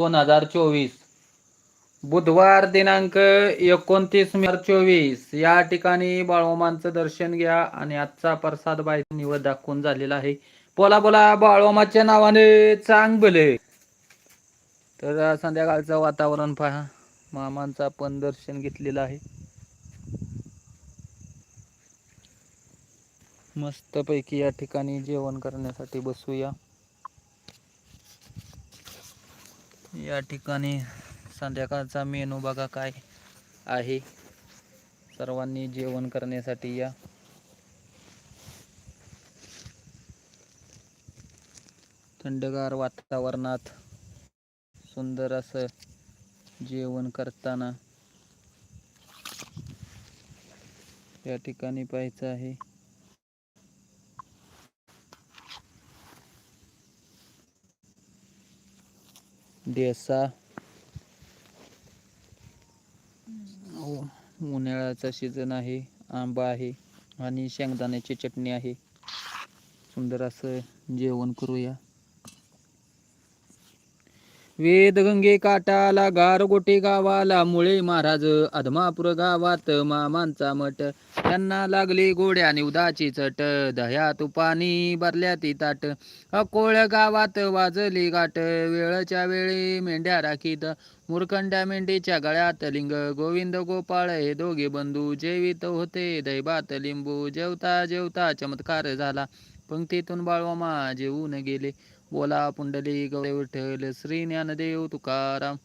दोन हजार चोवीस. बुधवार दिनांक एकोणतीस मे चोवीस. या ठिकाणी बाळोमांचं दर्शन घ्या आणि आजचा प्रसाद बाई निवड दाखवून झालेला आहे. बोला बोला बाळोमाच्या नावाने चांग बले तर संध्याकाळचं वातावरण पहा. मामांचं पण दर्शन घेतलेलं आहे. मस्तपैकी या ठिकाणी जेवण करण्यासाठी बसूया. या ठिकाणी संध्याकाळचा मेनू बघा काय आहे. सर्वांनी जेवण करण्यासाठी या. थंडगार वातावरणात सुंदर असं जेवण करताना या ठिकाणी पाहायचं आहे. डेसा हो, उन्हाळ्याचा सीझन आहे आंबा आहे आणि शेंगदाण्याची चटणी आहे. सुंदर असं जेवण करूया. वेदगंगे काटाला गारगोटे गावाला मुळे महाराज अधमापूर गावात मामांचा मठ. त्यांना लागली गोड्या उदाची चट. दह्या तुपानी भरल्या ती ताट. अकोळ गावात वाजली गाठ. वेळच्या वेळी मेंढ्या राखीत. मुरखंड्या मेंढीच्या गळ्यात लिंग. गोविंद गोपाळ हे दोघे बंधू जेवित होते. दैबात लिंबू जेवता जेवता चमत्कार झाला. पंक्तीतून बाळवामा जेवून गेले. बोला पुंडली गौरे विठ्ठल श्री ज्ञानदेव तुकाराम.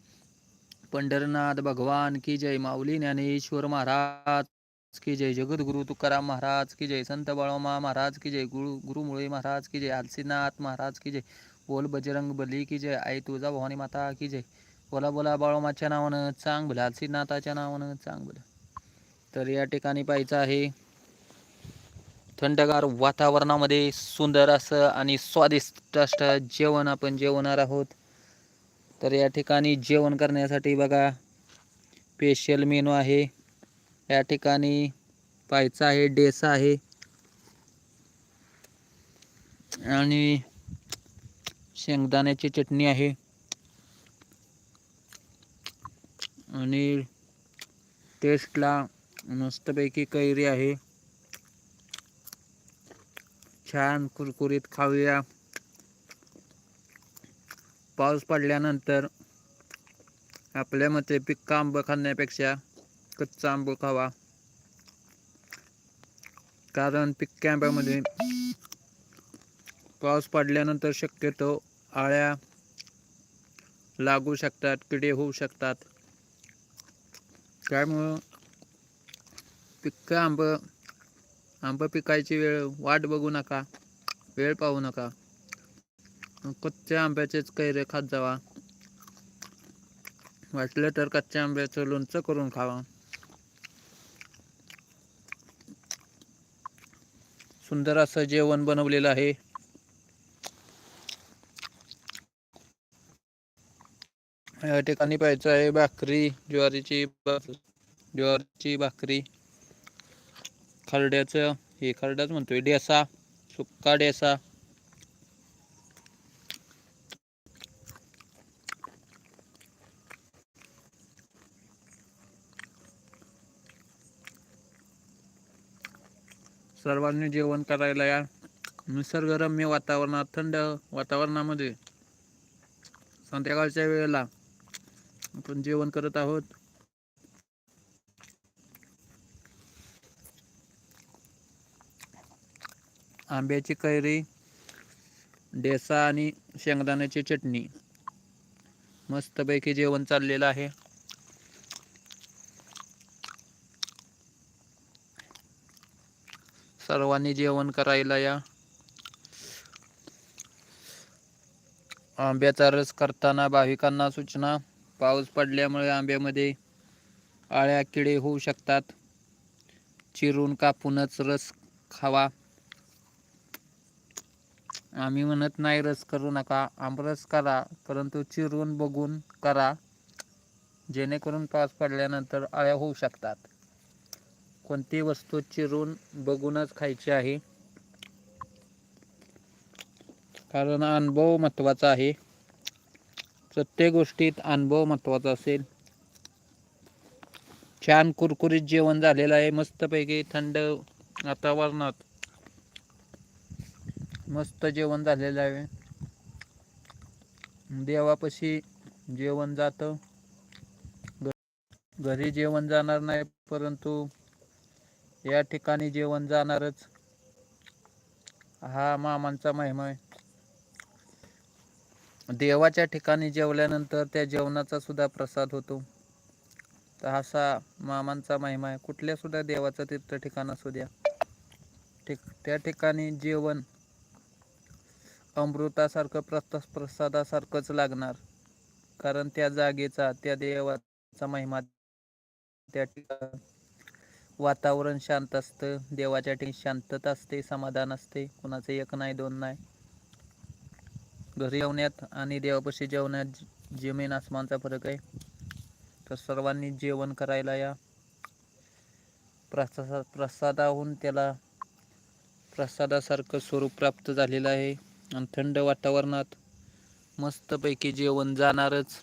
पंढरनाथ भगवान की जय. माऊली ज्ञानेश्वर महाराज. की जय जगद्गुरु तुकाराम महाराज की जय संत बाळोमा महाराज की जय गुरु गुरुमुळे महाराज की जय आलसीनाथ महाराज की जय बोल बजरंग बली की जय आई तुळजा भवानी माता की जय बोला बोला बाळोमाच्या नावानं चांग भलं आलसीनाथाच्या नावानं चांग भलं तर या ठिकाणी पाहायचं आहे थंडगार वातावरणामध्ये सुंदर असं आणि स्वादिष्ट असं जेवण आपण जेवणार आहोत. तर या ठिकाणी जेवण करण्यासाठी बघा स्पेशल मेनू आहे. या ठिकाणी पायचा आहे डेसा आहे. आणि शेंगदाण्याची चटणी आहे. आणि टेस्टला मस्तपैकी कैरी आहे. छान कुरकुरीत खाऊया. पाऊस पडल्यानंतर आपल्या मते पिक्का आंबं खाण्यापेक्षा कच्चा आंबं खावा. कारण पिक्क्या आंब्यामध्ये पाऊस पडल्यानंतर शक्यतो आळ्या लागू शकतात किडे होऊ शकतात. त्यामुळं पिक्का आंब आंब पिकायची वेळ वाट बघू नका वेळ पाहू नका. कच्च्या आंब्याचेच कैरे खात जावा. वाटलं तर कच्च्या आंब्याचं लोणचं करून खावा. सुंदर असं जेवण बनवलेलं आहे. या ठिकाणी पाहायचं आहे भाकरी ज्वारीची ज्वारीची भाकरी. खरड्याचं हे खरड्याच म्हणतोय डेसा सुक्का डेसा सर्वांनी जेवण करायला या. निसर्गरम्य वातावरणात थंड वातावरणामध्ये संध्याकाळच्या वेळेला आपण जेवण करत आहोत. आंब्याची कैरी डेसा आणि शेंगदाण्याची चटणी. मस्तपैकी जेवण चाललेलं आहे. सर्वांनी जेवण करायला या. आंब्याचा रस करताना भाविकांना सूचना. पाऊस पडल्यामुळे आंब्यामध्ये आळ्या किडे होऊ शकतात. चिरून कापूनच रस खावा. आम्ही म्हणत नाही रस करू नका. आमरस करा परंतु चिरून बघून करा. जेणेकरून पाऊस पडल्यानंतर आळ्या होऊ शकतात. कोणती वस्तू चिरून बघूनच खायची आहे? कारण अनुभव महत्त्वाचा आहे. प्रत्येक गोष्टीत अनुभव महत्त्वाचा असेल. छान कुरकुरीत जेवण झालेलं आहे. मस्तपैकी थंड वातावरणात मस्त जेवण झालेलं आहे. देवापाशी जेवण जातं. घरी जेवण जाणार नाही परंतु या ठिकाणी जेवण जाणारच. हा मामांचा महिमा आहे. देवाच्या ठिकाणी जेवल्यानंतर त्या जेवणाचा सुद्धा प्रसाद होतो. तर असा मामांचा महिमा आहे. कुठल्या सुद्धा देवाचं तीर्थ ठिकाण असू द्या. ठिक त्या ठिकाणी जेवण अमृतासारखं प्रस प्रसादासारखंच लागणार. कारण त्या जागेचा त्या देवाचा महिमा त्या ठिकाणी वातावरण शांत असतं देवाच्या ठिकाणी शांतता असते समाधान असते कुणाचं एक नाही दोन नाही. घरी जेवण्यात आणि देवापाशी जेवण्यात जमीन आसमानचा फरक आहे तर सर्वांनी जेवण करायला या. प्रसाद प्रसादाहून त्याला प्रसादासारखं स्वरूप प्राप्त झालेलं आहे. आणि थंड वातावरणात मस्तपैकी जेवण जाणारच.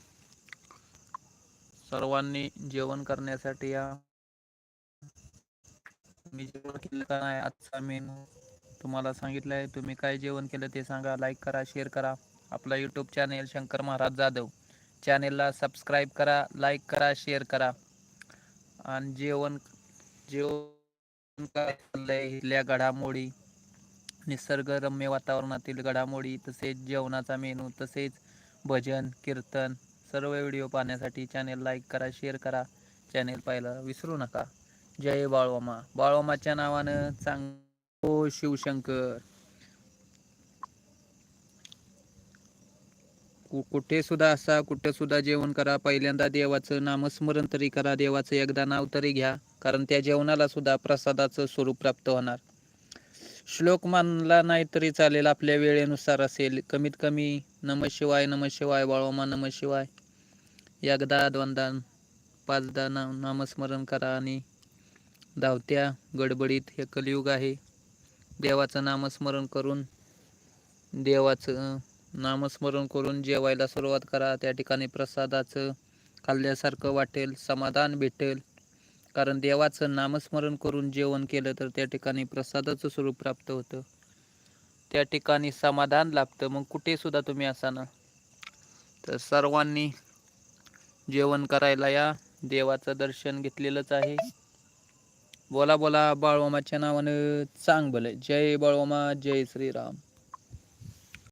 सर्वांनी जेवण करण्यासाठी या. मी जेवण केलं का नाही आजचा मेनू तुम्हाला सांगितलं आहे तुम्ही काय जेवण केलं ते सांगा. लाईक करा शेअर करा. आपला यूट्यूब चॅनेल शंकर महाराज जाधव. चॅनेलला सबस्क्राईब करा लाईक करा शेअर करा. आणि जेवण जेवण काय चाललंय इथल्या घडामोडी. निसर्गरम्य वातावरणातील घडामोडी तसेच जेवणाचा मेनू तसेच भजन कीर्तन सर्व व्हिडिओ पाहण्यासाठी चॅनेल लाईक करा शेअर करा. चॅनेल पाहायला विसरू नका. जय बाळवामा बाळवामाच्या नावानं चांग हो शिवशंकर. कु- कुठे सुद्धा असा कुठे सुद्धा जेवण करा. पहिल्यांदा देवाचं नामस्मरण तरी करा. देवाचं एकदा नाव तरी घ्या. कारण त्या जेवणाला सुद्धा प्रसादाचं स्वरूप प्राप्त होणार. श्लोक मानला नाही तरी चालेल. आपल्या वेळेनुसार असेल. कमीत कमी नम शिवाय नम शिवाय बाळोमा नम शिवाय. एकदा दोनदा पाचदा नाम नामस्मरण करा आणि धावत्या गडबडीत हे कलियुग आहे. देवाचं नामस्मरण करून देवाचं नामस्मरण करून जेवायला सुरुवात करा. त्या ठिकाणी प्रसादाचं खाल्ल्यासारखं वाटेल समाधान भेटेल. कारण देवाचं नामस्मरण करून जेवण केलं तर त्या ठिकाणी प्रसादाचं स्वरूप प्राप्त होतं. त्या ठिकाणी समाधान लाभतं. मग कुठेसुद्धा तुम्ही असाना तर सर्वांनी जेवण करायला या. देवाचं दर्शन घेतलेलंच आहे. बोला बोला बाळवामाच्या नावानं चांग भले जय बाळवामा जय श्रीराम.